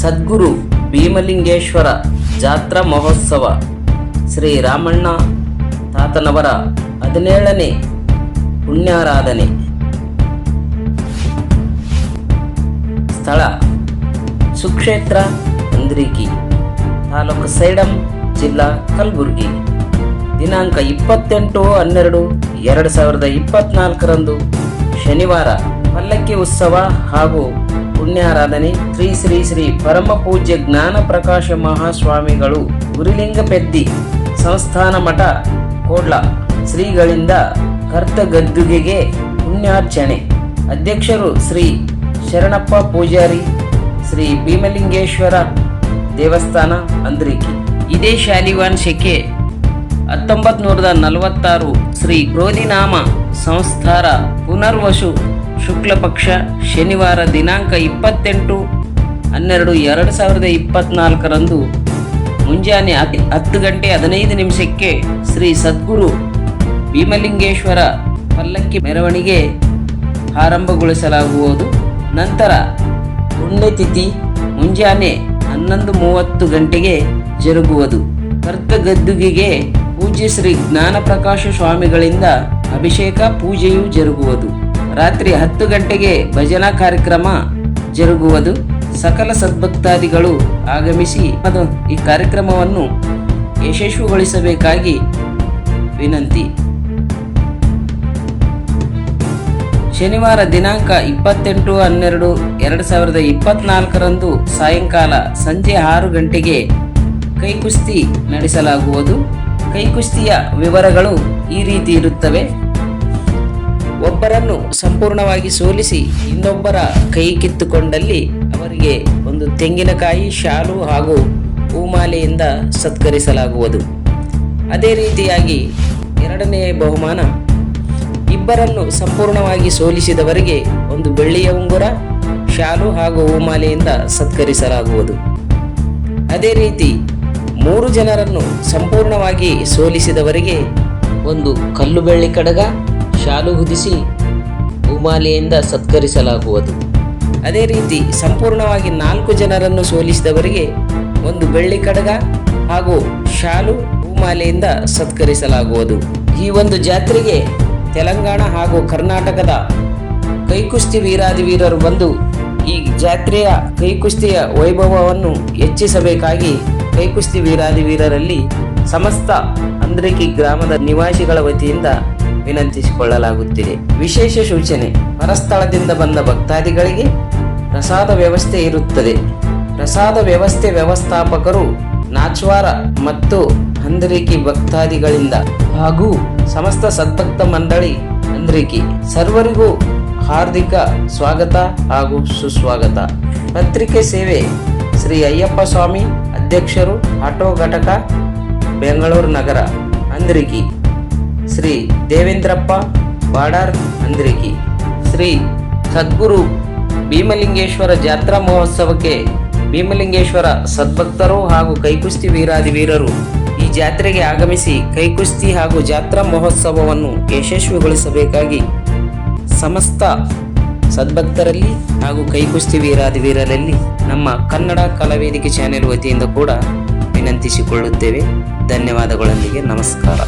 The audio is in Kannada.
ಸದ್ಗುರು ಭೀಮಲಿಂಗೇಶ್ವರ ಜಾತ್ರಾ ಮಹೋತ್ಸವ ಶ್ರೀ ರಾಮಣ್ಣ ತಾತನವರ ಹದಿನೇಳನೇ ಪುಣ್ಯಾರಾಧನೆ. ಸ್ಥಳ ಸುಕ್ಷೇತ್ರ, ಅಂದ್ರಿಕಿ, ತಾಲೂಕು ಸೈಡಂ, ಜಿಲ್ಲಾ ಕಲಬುರಗಿ. ದಿನಾಂಕ ಇಪ್ಪತ್ತೆಂಟು ಹನ್ನೆರಡು ಎರಡು ಸಾವಿರದ ಇಪ್ಪತ್ನಾಲ್ಕರಂದು ಶನಿವಾರ, ಪಲ್ಲಕ್ಕಿ ಉತ್ಸವ ಹಾಗೂ ಪುಣ್ಯಾರಾಧನೆ, ಶ್ರೀ ಶ್ರೀ ಶ್ರೀ ಪರಮ ಪೂಜ್ಯ ಜ್ಞಾನ ಪ್ರಕಾಶ ಮಹಾಸ್ವಾಮಿಗಳು ಗುರುಲಿಂಗಪೆದ್ದಿ ಸಂಸ್ಥಾನ ಮಠ, ಕೋಡ್ಲ, ಶ್ರೀಗಳಿಂದ ಕರ್ತಗದ್ದುಗೆಗೆ ಪುಣ್ಯಾರ್ಚನೆ. ಅಧ್ಯಕ್ಷರು ಶ್ರೀ ಶರಣಪ್ಪ ಪೂಜಾರಿ, ಶ್ರೀ ಭೀಮಲಿಂಗೇಶ್ವರ ದೇವಸ್ಥಾನ, ಅಂದ್ರಿಕೆ. ಇದೇ ಶಾಲಿವಾನ್ ಶೆಕೆ ಹತ್ತೊಂಬತ್ತು ನೂರದ ನಲವತ್ತಾರು ಶ್ರೀ ಕ್ರೋಧಿನಾಮ ಸಂಸ್ಥಾರ ಪುನರ್ವಸು ಶುಕ್ಲ ಪಕ್ಷ ಶನಿವಾರ ದಿನಾಂಕ ಇಪ್ಪತ್ತೆಂಟು ಹನ್ನೆರಡು ಎರಡು ಸಾವಿರದ ಇಪ್ಪತ್ನಾಲ್ಕರಂದು ಮುಂಜಾನೆ ಹತ್- ಹತ್ತು ಗಂಟೆ ಹದಿನೈದು ನಿಮಿಷಕ್ಕೆ ಶ್ರೀ ಸದ್ಗುರು ಭೀಮಲಿಂಗೇಶ್ವರ ಪಲ್ಲಕ್ಕಿ ಮೆರವಣಿಗೆ ಆರಂಭಗೊಳಿಸಲಾಗುವುದು. ನಂತರ ಪುಣ್ಯತಿಥಿ ಮುಂಜಾನೆ ಹನ್ನೊಂದು ಮೂವತ್ತು ಗಂಟೆಗೆ ಜರುಗುವುದು. ಕರ್ತಗದ್ದುಗೆಗೆ ಪೂಜ್ಯ ಶ್ರೀ ಜ್ಞಾನಪ್ರಕಾಶ ಸ್ವಾಮಿಗಳಿಂದ ಅಭಿಷೇಕ ಪೂಜೆಯು ಜರುಗುವುದು. ರಾತ್ರಿ ಹತ್ತು ಗಂಟೆಗೆ ಭಜನಾ ಕಾರ್ಯಕ್ರಮ ಜರುಗುವುದು ಸಕಲ ಸದ್ಭಕ್ತಾದಿಗಳು ಆಗಮಿಸಿ ಅದು ಈ ಕಾರ್ಯಕ್ರಮವನ್ನು ಯಶಸ್ವಿಗೊಳಿಸಬೇಕಾಗಿ ವಿನಂತಿ. ಶನಿವಾರ ದಿನಾಂಕ ಇಪ್ಪತ್ತೆಂಟು ಹನ್ನೆರಡು ಎರಡು ಸಾವಿರದ ಇಪ್ಪತ್ನಾಲ್ಕರಂದು ಸಾಯಂಕಾಲ ಸಂಜೆ ಆರು ಗಂಟೆಗೆ ಕೈಕುಸ್ತಿ ನಡೆಸಲಾಗುವುದು. ಕೈಕುಸ್ತಿಯ ವಿವರಗಳು ಈ ರೀತಿ ಇರುತ್ತವೆ. ಒಬ್ಬರನ್ನು ಸಂಪೂರ್ಣವಾಗಿ ಸೋಲಿಸಿ ಇನ್ನೊಬ್ಬರ ಕೈ ಕಿತ್ತುಕೊಂಡಲ್ಲಿ ಅವರಿಗೆ ಒಂದು ತೆಂಗಿನಕಾಯಿ, ಶಾಲು ಹಾಗೂ ಹೂಮಾಲೆಯಿಂದ ಸತ್ಕರಿಸಲಾಗುವುದು. ಅದೇ ರೀತಿಯಾಗಿ ಎರಡನೆಯ ಬಹುಮಾನ, ಇಬ್ಬರನ್ನು ಸಂಪೂರ್ಣವಾಗಿ ಸೋಲಿಸಿದವರಿಗೆ ಒಂದು ಬೆಳ್ಳಿಯ ಉಂಗುರ, ಶಾಲು ಹಾಗೂ ಹೂಮಾಲೆಯಿಂದ ಸತ್ಕರಿಸಲಾಗುವುದು. ಅದೇ ರೀತಿ ಮೂರು ಜನರನ್ನು ಸಂಪೂರ್ಣವಾಗಿ ಸೋಲಿಸಿದವರಿಗೆ ಒಂದು ಕಲ್ಲು ಬೆಳ್ಳಿ ಕಡಗ ಶಾಲು ಹೊದಿಸಿ ಹೂಮಾಲೆಯಿಂದ ಸತ್ಕರಿಸಲಾಗುವುದು. ಅದೇ ರೀತಿ ಸಂಪೂರ್ಣವಾಗಿ ನಾಲ್ಕು ಜನರನ್ನು ಸೋಲಿಸಿದವರಿಗೆ ಒಂದು ಬೆಳ್ಳಿ ಕಡಗ ಹಾಗೂ ಶಾಲು ಹೂಮಾಲೆಯಿಂದ ಸತ್ಕರಿಸಲಾಗುವುದು. ಈ ಒಂದು ಜಾತ್ರೆಗೆ ತೆಲಂಗಾಣ ಹಾಗೂ ಕರ್ನಾಟಕದ ಕೈಕುಸ್ತಿ ವೀರಾದಿ ವೀರರು ಬಂದು ಈ ಜಾತ್ರೆಯ ಕೈಕುಸ್ತಿಯ ವೈಭವವನ್ನು ಹೆಚ್ಚಿಸಬೇಕಾಗಿ ಕೈಕುಸ್ತಿ ವೀರಾದಿ ವೀರರಲ್ಲಿ ಸಮಸ್ತ ಅಂದ್ರಿಕಿ ಗ್ರಾಮದ ನಿವಾಸಿಗಳ ವತಿಯಿಂದ ವಿನಂತಿಸಿಕೊಳ್ಳಲಾಗುತ್ತಿದೆ ವಿಶೇಷ ಸೂಚನೆ, ಪರಸ್ಥಳದಿಂದ ಬಂದ ಭಕ್ತಾದಿಗಳಿಗೆ ಪ್ರಸಾದ ವ್ಯವಸ್ಥೆ ಇರುತ್ತದೆ. ಪ್ರಸಾದ ವ್ಯವಸ್ಥೆ ವ್ಯವಸ್ಥಾಪಕರು ನಾಚ್ವಾರ ಮತ್ತು ಅಂದ್ರಿಕಿ ಭಕ್ತಾದಿಗಳಿಂದ ಹಾಗೂ ಸಮಸ್ತ ಸದ್ಭಕ್ತ ಮಂಡಳಿ ಅಂದ್ರಿಕಿ ಸರ್ವರಿಗೂ ಹಾರ್ದಿಕ ಸ್ವಾಗತ ಹಾಗೂ ಸುಸ್ವಾಗತ. ಪತ್ರಿಕೆ ಸೇವೆ ಶ್ರೀ ಅಯ್ಯಪ್ಪ ಸ್ವಾಮಿ, ಅಧ್ಯಕ್ಷರು, ಆಟೋ ಘಟಕ, ಬೆಂಗಳೂರು ನಗರ ಅಂದ್ರಿಕಿ ಶ್ರೀ ದೇವೇಂದ್ರಪ್ಪ ಬಾಡಾರ್ ಅಂದ್ರಿಕಿ ಶ್ರೀ ಸದ್ಗುರು ಭೀಮಲಿಂಗೇಶ್ವರ ಜಾತ್ರಾ ಮಹೋತ್ಸವಕ್ಕೆ ಭೀಮಲಿಂಗೇಶ್ವರ ಸದ್ಭಕ್ತರು ಹಾಗೂ ಕೈಕುಸ್ತಿ ವೀರಾದಿ ವೀರರು ಈ ಜಾತ್ರೆಗೆ ಆಗಮಿಸಿ ಕೈಕುಸ್ತಿ ಹಾಗೂ ಜಾತ್ರಾ ಮಹೋತ್ಸವವನ್ನು ಯಶಸ್ವಿಗೊಳಿಸಬೇಕಾಗಿ ಸಮಸ್ತ ಸದ್ಭಕ್ತರಲ್ಲಿ ಹಾಗೂ ಕೈಕುಸ್ತಿ ವೀರಾದಿ ವೀರರಲ್ಲಿ ನಮ್ಮ ಕನ್ನಡ ಕಲಾವೇದಿಕೆ ಚಾನೆಲ್ ವತಿಯಿಂದ ಕೂಡ ವಿನಂತಿಸಿಕೊಳ್ಳುತ್ತೇವೆ. ಧನ್ಯವಾದಗಳೊಂದಿಗೆ ನಮಸ್ಕಾರ.